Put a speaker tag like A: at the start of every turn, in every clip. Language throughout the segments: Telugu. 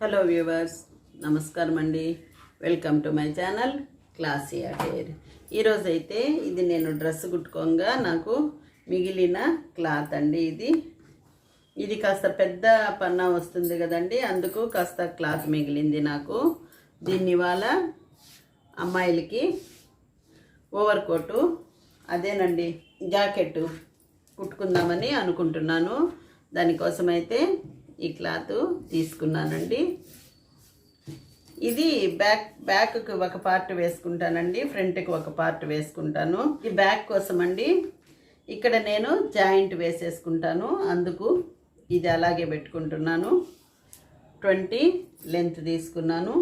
A: హలో వ్యూవర్స్ నమస్కారం అండి. Welcome to my channel classy attire. ఈరోజు అయితే ఇది నేను డ్రెస్ కుట్టుకోగా నాకు మిగిలిన క్లాత్ అండి ఇది. ఇది కాస్త పెద్ద పన్నా వస్తుంది కదండి అందుకు కాస్త క్లాత్ మిగిలింది నాకు. దీన్ని ఇవాళ అమ్మాయిలకి ఓవర్ కోటు అదేనండి జాకెట్ కుట్టుకుందామని అనుకుంటున్నాను. దానికోసం అయితే ఈ క్లాత్ తీసుకున్నానండి. ఇది బ్యాక్ బ్యాక్కి ఒక పార్ట్ వేసుకుంటానండి ఫ్రంట్కి ఒక పార్ట్ వేసుకుంటాను. ఈ బ్యాక్ కోసం అండి ఇక్కడ నేను జాయింట్ వేసేసుకుంటాను. అందుకు ఇది అలాగే పెట్టుకుంటున్నాను. ట్వంటీ లెంత్ తీసుకున్నాను.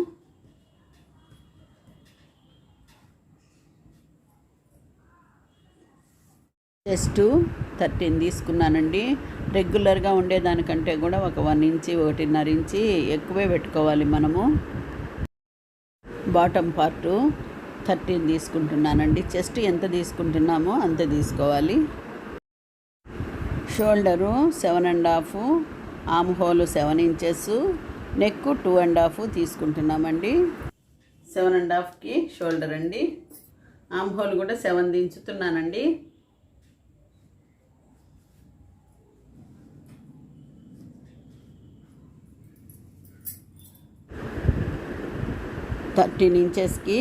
A: జస్ట్ థర్టీన్ తీసుకున్నానండి. రెగ్యులర్గా ఉండేదానికంటే కూడా ఒక వన్ ఇంచి ఒకటిన్నర ఇంచి ఎక్కువే పెట్టుకోవాలి మనము. బాటమ్ పార్టు థర్టీన్ తీసుకుంటున్నానండి. చెస్ట్ ఎంత తీసుకుంటున్నామో అంత తీసుకోవాలి. Shoulder seven and half armhole seven inches neck two and half తీసుకుంటున్నామండి. Seven and హాఫ్కి షోల్డర్ అండి ఆమ్ హోల్ కూడా సెవెన్ దించుతున్నానండి. థర్టీన్ ఇంచెస్కి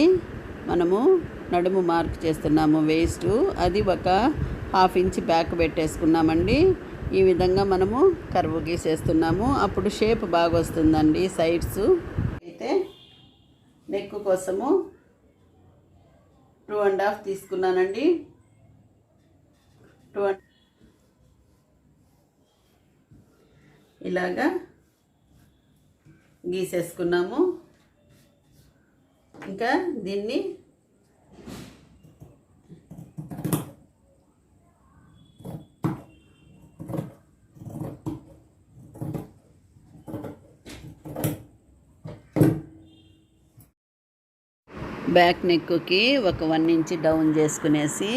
A: మనము నడుము మార్క్ చేస్తున్నాము వేస్ట్. అది ఒక హాఫ్ ఇంచ్ బ్యాక్ పెట్టేసుకున్నామండి. ఈ విధంగా మనము కరువు గీసేస్తున్నాము. అప్పుడు షేప్ బాగా వస్తుందండి సైడ్స్. అయితే నెక్ కోసము టూ అండ్ హాఫ్ తీసుకున్నానండి. టూ అండ్ ఇలాగా గీసేసుకున్నాము. ఇంకా దీన్ని బ్యాక్ నెక్కి ఒక వన్ ఇంచ్ డౌన్ చేసుకునేసి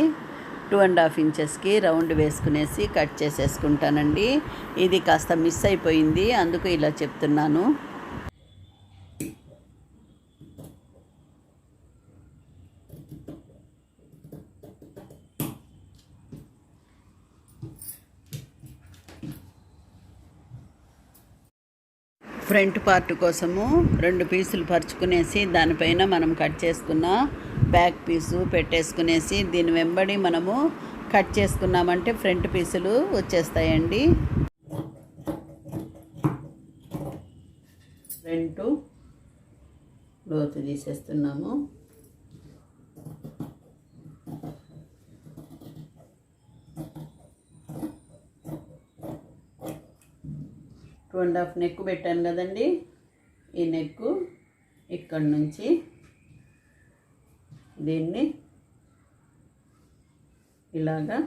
A: టూ అండ్ హాఫ్ ఇంచెస్కి రౌండ్ వేసుకునేసి కట్ చేసేసుకుంటానండి. ఇది కాస్త మిస్ అయిపోయింది అందుకు ఇలా చెప్తున్నాను. ఫ్రంట్ పార్ట్ కోసము రెండు పీసులు పరుచుకునేసి దానిపైన మనం కట్ చేసుకున్న బ్యాక్ పీసు పెట్టేసుకునేసి దీని వెంబడి మనము కట్ చేసుకున్నామంటే ఫ్రంట్ పీసులు వచ్చేస్తాయండి. ఫ్రంట్ లోతు తీసేస్తున్నాము. టూ అండ్ హాఫ్ నెక్ పెట్టాను కదండి. ఈ నెక్ ఇక్కడి నుంచి దీన్ని ఇలాగా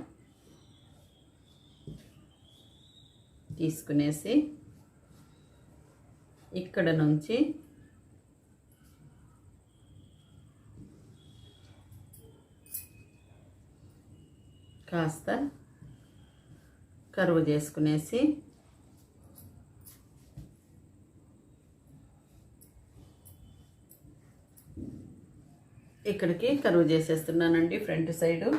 A: తీసుకునేసి ఇక్కడ నుంచి కాస్త కరువు చేసుకునేసి ఇక్కడికి కరువు చేసేస్తున్నానండి ఫ్రంట్ సైడు.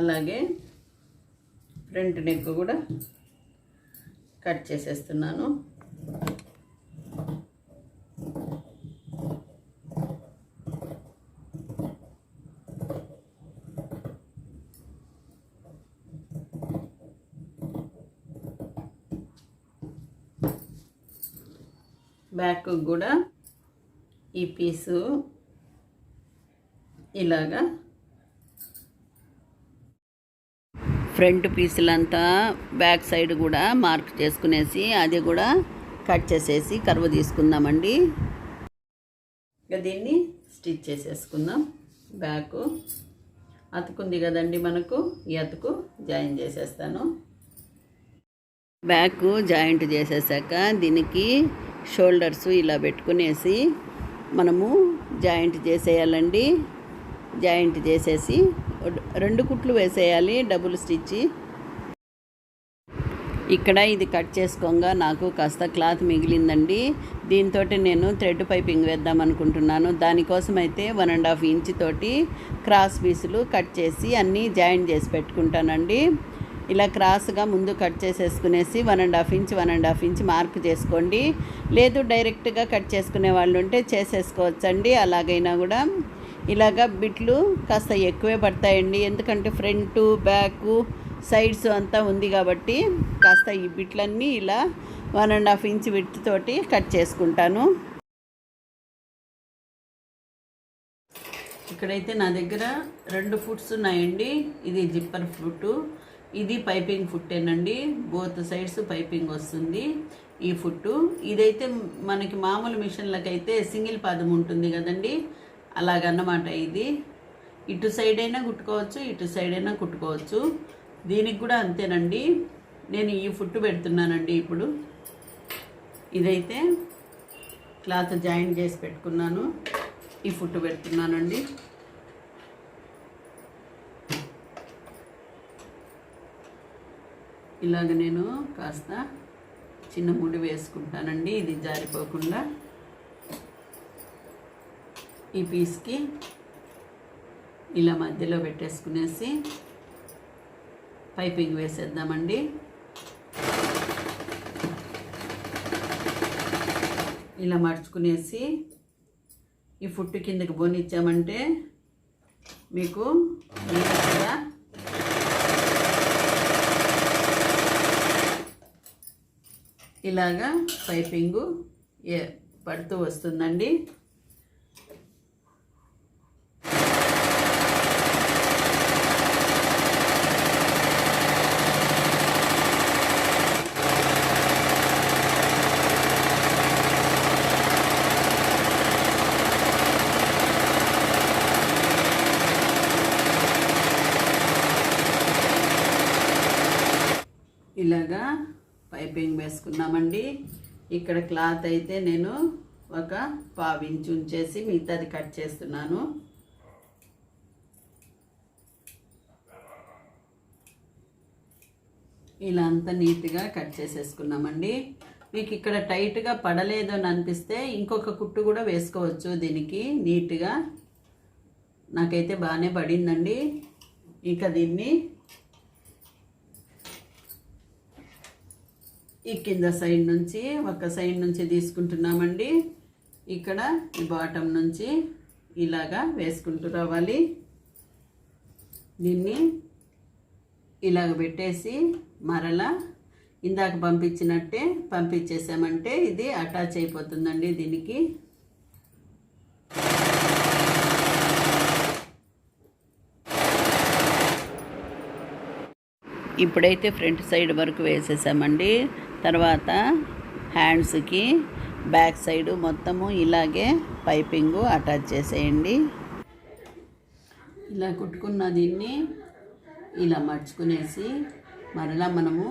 A: అలాగే ఫ్రంట్ నెక్ కూడా కట్ చేసేస్తున్నాను. బ్యాక్ కూడా ఈ పీసు ఇలాగా. ఫ్రంట్ పీసులంతా బ్యాక్ సైడ్ కూడా మార్క్ చేసుకునేసి అది కూడా కట్ చేసేసి కరువు తీసుకుందామండి. ఇక దీన్ని స్టిచ్ చేసేసుకుందాం. బ్యాక్ అతుకుంది కదండి మనకు ఈ అతుకు జాయిన్ చేసేస్తాను. బ్యాక్ జాయింట్ చేసేసాక దీనికి షోల్డర్స్ ఇలా పెట్టుకునేసి మనము జాయింట్ చేసేయాలండి. జాయింట్ చేసేసి రెండు కుట్లు వేసేయాలి డబుల్ స్టిచ్. ఇక్కడ ఇది కట్ చేసుకోగా నాకు కాస్త క్లాత్ మిగిలిందండి. దీంతో నేను థ్రెడ్ పైపింగ్ వేద్దాం అనుకుంటున్నాను. దానికోసం అయితే వన్ అండ్ హాఫ్ ఇంచ్ తోటి క్రాస్ పీసులు కట్ చేసి అన్నీ జాయిన్ చేసి పెట్టుకుంటానండి. ఇలా క్రాస్గా ముందు cut చేసేసుకునేసి one and half inch one and half inch mark చేసుకోండి. లేదు డైరెక్ట్గా కట్ చేసుకునే వాళ్ళు ఉంటే చేసేసుకోవచ్చండి. అలాగైనా కూడా ఇలాగ బిట్లు కాస్త ఎక్కువే పడతాయండి. ఎందుకంటే ఫ్రంట్ బ్యాక్ సైడ్స్ అంతా ఉంది కాబట్టి కాస్త ఈ బిట్లన్నీ ఇలా one and half inch with తోటి కట్ చేసుకుంటాను. ఇక్కడైతే నా దగ్గర రెండు ఫుట్స్ ఉన్నాయండి. ఇది జిప్పర్ ఫుట్ ఇది పైపింగ్ ఫుట్టేనండి బోత్ సైడ్స్ పైపింగ్ వస్తుంది ఈ ఫుట్టు ఇదైతే మనకి మామూలు మిషన్లకైతే సింగిల్ పాదం ఉంటుంది కదండి. అలాగన్నమాట ఇది. ఇటు సైడ్ అయినా కుట్టుకోవచ్చు ఇటు సైడ్ అయినా కుట్టుకోవచ్చు. దీనికి కూడా అంతేనండి. నేను ఈ ఫుట్ పెడుతున్నానండి ఇప్పుడు. ఇదైతే క్లాత్ జాయిన్ చేసి పెట్టుకున్నాను. ఈ ఫుట్ పెడుతున్నానండి. ఇలాగ నేను కాస్త చిన్న ముడి వేసుకుంటానండి ఇది జారిపోకుండా. ఈ పీస్కి ఇలా మధ్యలో పెట్టేసుకునేసి పైపింగ్ వేసేద్దామండి. ఇలా మడుచుకునేసి ఈ ఫుట్టు కిందకి బోనిచ్చామంటే మీకు నీట్గా ఇలాగా పైపింగు పడుతూ వస్తుందండి. ఇలాగా పైపింగ్ వేసుకున్నామండి ఇక్కడ క్లాత్ అయితే నేను ఒక పావించి ఉంచేసి మిగతాది కట్ చేస్తున్నాను. ఇలా అంతా నీట్గా కట్ చేసేసుకున్నామండి. మీకు ఇక్కడ టైట్గా పడలేదు అని అనిపిస్తే ఇంకొక కుట్టు కూడా వేసుకోవచ్చు దీనికి నీట్గా. నాకైతే బాగానే పడిందండి. ఇక దీన్ని ఈ కింద సైడ్ నుంచి ఒక సైడ్ నుంచి తీసుకుంటున్నామండి. ఇక్కడ ఈ బాటం నుంచి ఇలాగా వేసుకుంటూ రావాలి. దీన్ని ఇలాగ పెట్టేసి మరలా ఇందాక పంపించినట్టే పంపించేసామంటే ఇది అటాచ్ అయిపోతుందండి దీనికి. ఇప్పుడైతే ఫ్రంట్ సైడ్ వరకు వేసేసామండి. తర్వాత హ్యాండ్స్కి బ్యాక్ సైడ్ మొత్తము ఇలాగే పైపింగు అటాచ్ చేసేయండి. ఇలా కుట్టుకున్న దీన్ని ఇలా మర్చుకునేసి మరలా మనము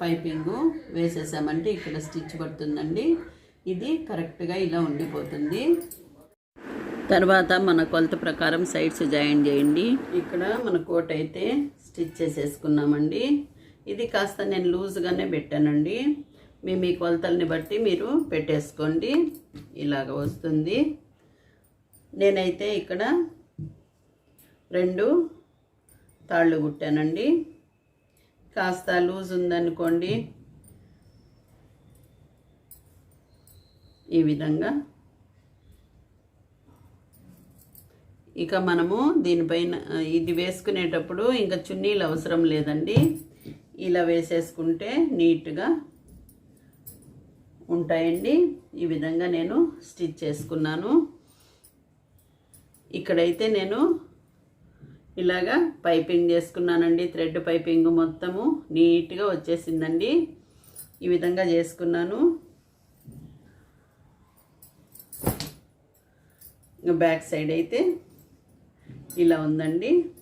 A: పైపింగు వేసేసామంటే ఇక్కడ స్టిచ్ పడుతుందండి. ఇది కరెక్ట్గా ఇలా ఉండిపోతుంది. తర్వాత మన కొలత ప్రకారం సైడ్స్ జాయిన్ చేయండి. ఇక్కడ మన కోట్ అయితే స్టిచ్ చేసేసుకున్నామండి. ఇది కాస్త నేను లూజ్గానే పెట్టానండి. మీ మీ కొలతల్ని బట్టి మీరు పెట్టేసుకోండి. ఇలాగ వస్తుంది. నేనైతే ఇక్కడ రెండు తాళ్ళు కుట్టానండి. కాస్త లూజ్ ఉందనుకోండి. ఈ విధంగా. ఇక మనము దీనిపైన ఇది వేసుకునేటప్పుడు ఇంకా చున్నీలు అవసరం లేదండి. ఇలా వేసేసుకుంటే నీట్గా ఉంటాయండి. ఈ విధంగా నేను స్టిచ్ చేసుకున్నాను. ఇక్కడైతే నేను ఇలాగా పైపింగ్ చేసుకున్నానండి. థ్రెడ్ పైపింగ్ మొత్తము నీట్గా వచ్చేసిందండి. ఈ విధంగా చేసుకున్నాను. బ్యాక్ సైడ్ అయితే ఇలా ఉందండి.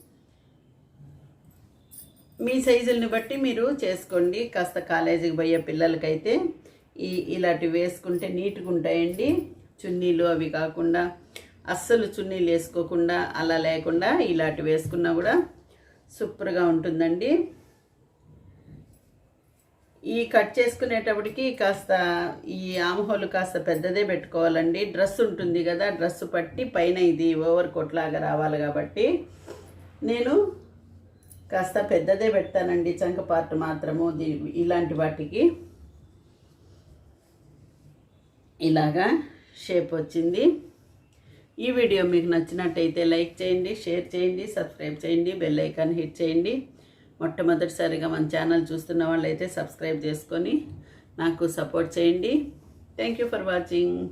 A: మీ సైజుల్ని బట్టి మీరు చేసుకోండి. కాస్త కాలేజీకి పోయే పిల్లలకైతే ఈ ఇలాంటివి వేసుకుంటే నీట్గా ఉంటాయండి చున్నీలు అవి కాకుండా అస్సలు చున్నీలు వేసుకోకుండా అలా లేకుండా ఇలాంటివి వేసుకున్నా కూడా సూపర్గా ఉంటుందండి. ఈ కట్ చేసుకునేటప్పటికి కాస్త ఈ ఆమహోలు కాస్త పెద్దదే పెట్టుకోవాలండి. డ్రెస్ ఉంటుంది కదా డ్రెస్ పట్టి పైన ఇది ఓవర్ కోట్ లాగా రావాలి కాబట్టి నేను కాస్త పెద్దదే పెడతానండి చంక పార్ట్ మాత్రము. దీ- ఇలాంటి వాటికి ఇలాగా షేప్ వచ్చింది. ఈ వీడియో మీకు నచ్చినట్టయితే లైక్ చేయండి షేర్ చేయండి సబ్స్క్రైబ్ చేయండి బెల్ ఐకాన్ హిట్ చేయండి. మొట్టమొదటిసారిగా మన ఛానల్ చూస్తున్న వాళ్ళైతే సబ్స్క్రైబ్ చేసుకొని నాకు సపోర్ట్ చేయండి. Thank you for watching